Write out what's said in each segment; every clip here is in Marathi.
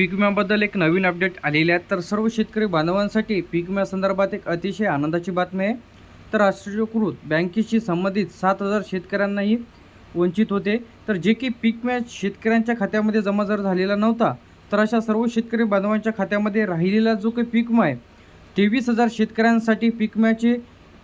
पीक विम्याबद्दल एक नवीन अपडेट आलेली आहे. तर सर्व शेतकरी बांधवांसाठी पीक विम्यासंदर्भात एक अतिशय आनंदाची बातमी आहे. तर राष्ट्रीयकृत बँकेशी संबंधित सात हजार शेतकऱ्यांनाही वंचित होते. तर जे की पीक विमा शेतकऱ्यांच्या खात्यामध्ये जमा जर झालेला नव्हता तर अशा सर्व शेतकरी बांधवांच्या खात्यामध्ये राहिलेला जो काही पीक विमा आहे तेवीस हजार शेतकऱ्यांसाठी पीक विम्याचे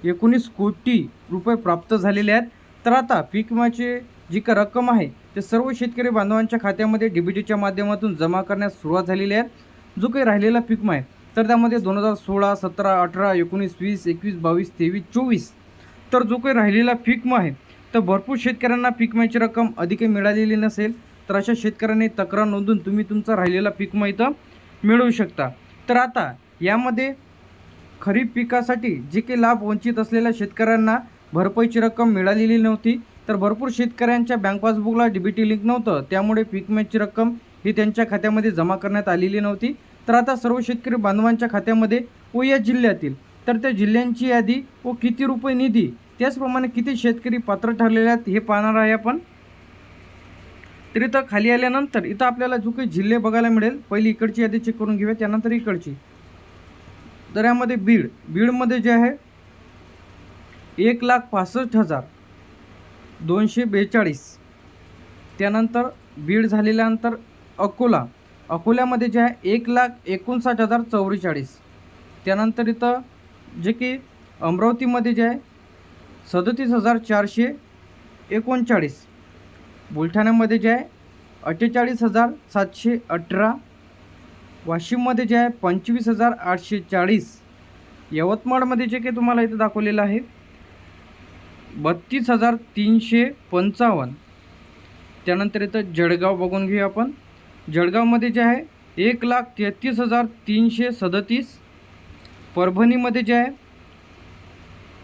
एकोणीस कोटी रुपये प्राप्त झालेले आहेत. तर आता पीक विम्याचे जी का रक्कम आहे ते सर्व शेतकरी बांधवांच्या खात्यामध्ये डी बी टीच्या माध्यमातून जमा करण्यास सुरुवात झालेली आहे. जो काही राहिलेला पीक आहे तर त्यामध्ये दोन हजार सोळा सतरा अठरा एकोणीस वीस एकवीस बावीस तेवीस चोवीस. तर जो काही राहिलेला पीक आहे तर भरपूर शेतकऱ्यांना पीक रक्कम अधिक मिळालेली नसेल तर अशा शेतकऱ्यांनी तक्रार नोंदून तुम्ही तुमचा राहिलेला पीक इथं मिळवू शकता. तर आता यामध्ये खरीप पिकासाठी जे काही लाभ वंचित असलेल्या शेतकऱ्यांना भरपाईची रक्कम मिळालेली नव्हती तर भरपूर शेतकऱ्यांच्या बँक पासबुकला डी बी टी लिंक नव्हतं. त्यामुळे पीक मॅचची रक्कम ही त्यांच्या खात्यामध्ये जमा करण्यात आलेली नव्हती. तर आता सर्व शेतकरी बांधवांच्या खात्यामध्ये व या जिल्ह्यातील. तर त्या जिल्ह्यांची यादी व किती रुपये निधी त्याचप्रमाणे किती शेतकरी पात्र ठरलेले आहेत हे पाहणार आहे आपण. तर इथं खाली आल्यानंतर इथं आपल्याला जो काही जिल्हे बघायला मिळेल पहिली इकडची यादी चेक करून घेऊया त्यानंतर इकडची. तर यामध्ये बीड. बीडमध्ये जे आहे एक लाख पासष्ट हजार. दोनशे बेचाळीस. त्यानंतर बीड झालेल्यानंतर अकोला. अकोल्यामध्ये जे आहे एक लाख एकोणसाठ हजार चौवेचाळीस. त्यानंतर इथं जे की अमरावतीमध्ये जे आहे सदतीस हजार चारशे एकोणचाळीस. बुलढाण्यामध्ये जे आहे अठ्ठेचाळीस हजार सातशे अठरा. वाशिममध्ये जे आहे पंचवीस हजार आठशे चाळीस. यवतमाळमध्ये जे काही तुम्हाला इथं दाखवलेलं आहे बत्तीस हजार तीनशे पंचावन्न. त्यानंतर इथं जळगाव बघून घेऊ आपण. जळगावमध्ये जे आहे एक लाख तेहतीस हजार तीनशे सदतीस. परभणीमध्ये जे आहे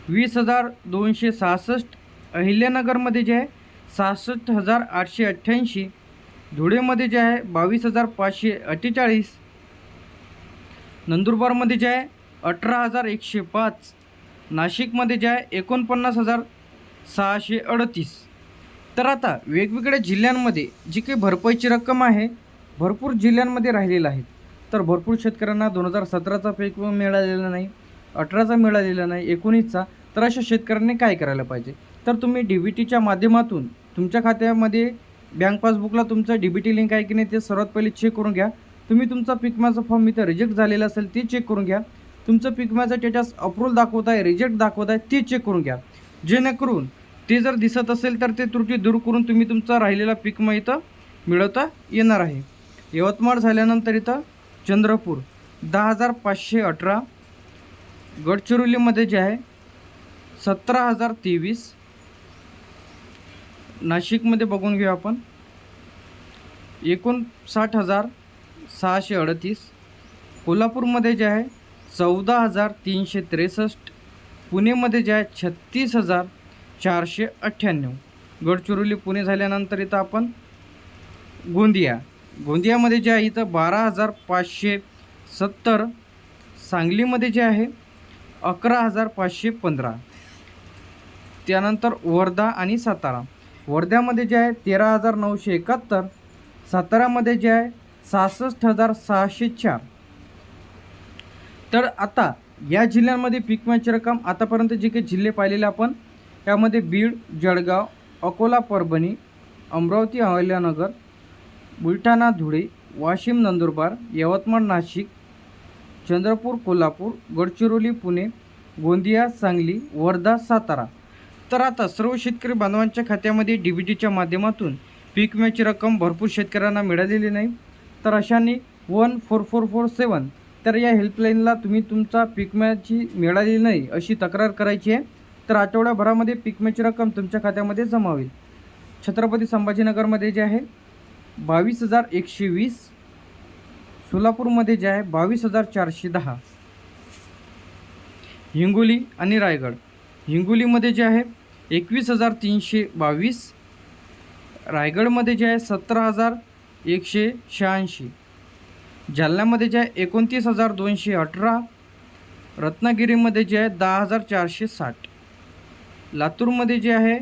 वीस हजार दोनशे सहासष्ट. अहिल्यानगरमध्ये जे आहे सहासष्ट हजार आठशे अठ्ठ्याऐंशी. धुळेमध्ये जे आहे बावीस हजार पाचशे अठ्ठेचाळीस. नंदुरबारमध्ये जे आहे अठरा हजार एकशे पाच. नाशिकमध्ये जे आहे एकोणपन्नास हजार सहाशे अडतीस. तर आता वेगवेगळ्या जिल्ह्यांमध्ये जी काही भरपाईची रक्कम आहे भरपूर जिल्ह्यांमध्ये राहिलेलं आहे तर भरपूर शेतकऱ्यांना दोन हजार सतराचा पीक मिळालेला नाही अठराचा मिळालेला नाही एकोणीसचा. तर अशा शेतकऱ्यांनी काय करायला पाहिजे? तर तुम्ही डी बी टीच्या माध्यमातून तुमच्या खात्यामध्ये बँक पासबुकला तुमचं डी बी टी लिंक आहे की नाही ते सर्वात पहिले चेक करून घ्या. तुम्ही तुमचा पीक फॉर्म इथं रिजेक्ट झालेला असेल ते चेक करून घ्या. तुमचं पीक विम्याचं स्टेटस अप्रूव्हल दाखवत आहे रिजेक्ट दाखवत आहे ते चेक करून घ्या. जेणेकरून ते जर दिसत असेल तर ते त्रुटी दूर करून तुम्ही तुमचा राहिलेला पीक विमा इथं मिळवता येणार आहे. यवतमाळ झाल्यानंतर इथं चंद्रपूर दहा हजार पाचशे अठरा गडचिरोलीमध्ये जे आहे सतरा हजार तेवीस नाशिकमध्ये बघून घेऊ आपण एकोणसाठ हजार सहाशे अडतीस कोल्हापूरमध्ये जे आहे चौदा हजार तीनशे त्रेसष्ट पुणेमध्ये जे आहे छत्तीस हजार चारशे अठ्ठ्याण्णव. गडचिरोली पुणे झाल्यानंतर इथं आपण गोंदिया. गोंदियामध्ये जे आहे इथं बारा हजार पाचशे सत्तर. सांगलीमध्ये जे आहे अकरा हजार पाचशे पंधरा. त्यानंतर वर्धा आणि सातारा. वर्ध्यामध्ये जे आहे तेरा हजार नऊशे एकाहत्तर. सातारामध्ये जे आहे सहासष्ट हजार सहाशे चार. तर आता या जिल्ह्यांमध्ये पीक रक्कम आतापर्यंत जे काही जिल्हे पाहिलेले आपण यामध्ये बीड जळगाव अकोला परभणी अमरावती अहिल्यानगर बुलढाणा धुळे वाशिम नंदुरबार यवतमाळ नाशिक चंद्रपूर कोल्हापूर गडचिरोली पुणे गोंदिया सांगली वर्धा सातारा. तर आता सर्व शेतकरी बांधवांच्या खात्यामध्ये डी बी टीच्या माध्यमातून पीक विम्याची रक्कम भरपूर शेतकऱ्यांना मिळालेली नाही. तर अशाने one four four four seven तर या हेल्पलाईनला तुम्ही तुमचा पिकम्याची मिळाली मिळालेली नाही अशी तक्रार करायची आहे. तर आठवड्याभरामध्ये पिकम्याची रक्कम तुमच्या खात्यामध्ये जमा होईल. छत्रपती संभाजीनगरमध्ये जे आहे बावीस हजार एकशे वीस. सोलापूरमध्ये जे आहे बावीस हजार चारशे दहा. हिंगोली आणि रायगड. हिंगोलीमध्ये जे आहे एकवीस हजार तीनशे बावीस. रायगडमध्ये जे आहे सतरा हजार एकशे शहाऐंशी. जालन्यामध्ये जे आहे एकोणतीस हजार दोनशे अठरा रत्नागिरीमध्ये जे आहे दहा हजार चारशे साठ. लातूरमध्ये जे आहे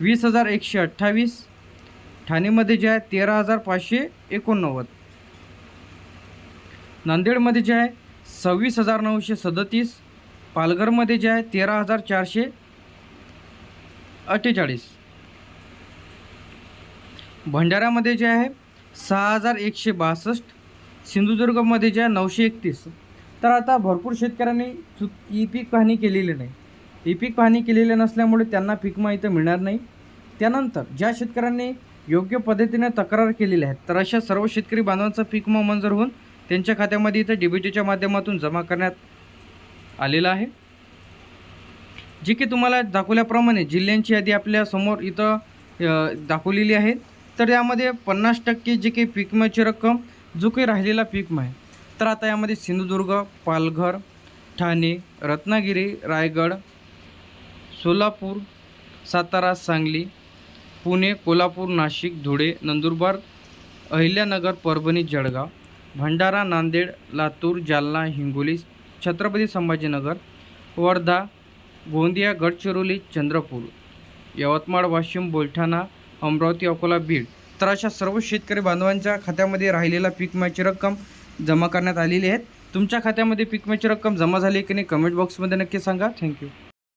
वीस हजार एकशे अठ्ठावीस. ठाणेमध्ये जे आहे तेरा हजार पाचशे एकोणनव्वद. नांदेडमध्ये जे आहे सव्वीस हजार नऊशे सदतीस. पालघरमध्ये जे आहे तेरा हजार चारशे अठ्ठेचाळीस. भंडाऱ्यामध्ये जे आहे सहा हजार एकशे बासष्ट. सिंधुदुर्गमध्ये ज्या नऊशे एकतीस. तर आता भरपूर शेतकऱ्यांनी चुक ई पीक पाहणी केलेली नाही. ई पीक पाहणी केलेली नसल्यामुळे त्यांना पीकमा इथं मिळणार नाही. त्यानंतर ज्या शेतकऱ्यांनी योग्य पद्धतीने तक्रार केलेल्या आहेत तर अशा सर्व शेतकरी बांधवांचा पीक विमा मंजूर होऊन त्यांच्या खात्यामध्ये इथं डीबीटीच्या माध्यमातून जमा करण्यात आलेला आहे. जे की तुम्हाला दाखवल्याप्रमाणे जिल्ह्यांची यादी आपल्यासमोर इथं दाखवलेली आहे. तर यामध्ये पन्नास टक्के जे काही पीक विम्याची रक्कम जो काही राहिलेला पीक विमा आहे तर आता यामध्ये सिंधुदुर्ग पालघर ठाणे रत्नागिरी रायगड सोलापूर सातारा सांगली पुणे कोल्हापूर नाशिक धुळे नंदुरबार अहिल्यानगर परभणी जळगाव भंडारा नांदेड लातूर जालना हिंगोली छत्रपती संभाजीनगर वर्धा गोंदिया गडचिरोली चंद्रपूर यवतमाळ वाशिम बुलढाणा अमरावती अकोला बीड. तर अशा सर्व शेतकरी बांधवांच्या खात्यामध्ये राहिलेला पीक विम्याची रक्कम जमा करण्यात आलेली आहेत तुमच्या खात्यामध्ये पीक विम्याची रक्कम जमा झाली की नाही कमेंट बॉक्समध्ये नक्की सांगा. थँक्यू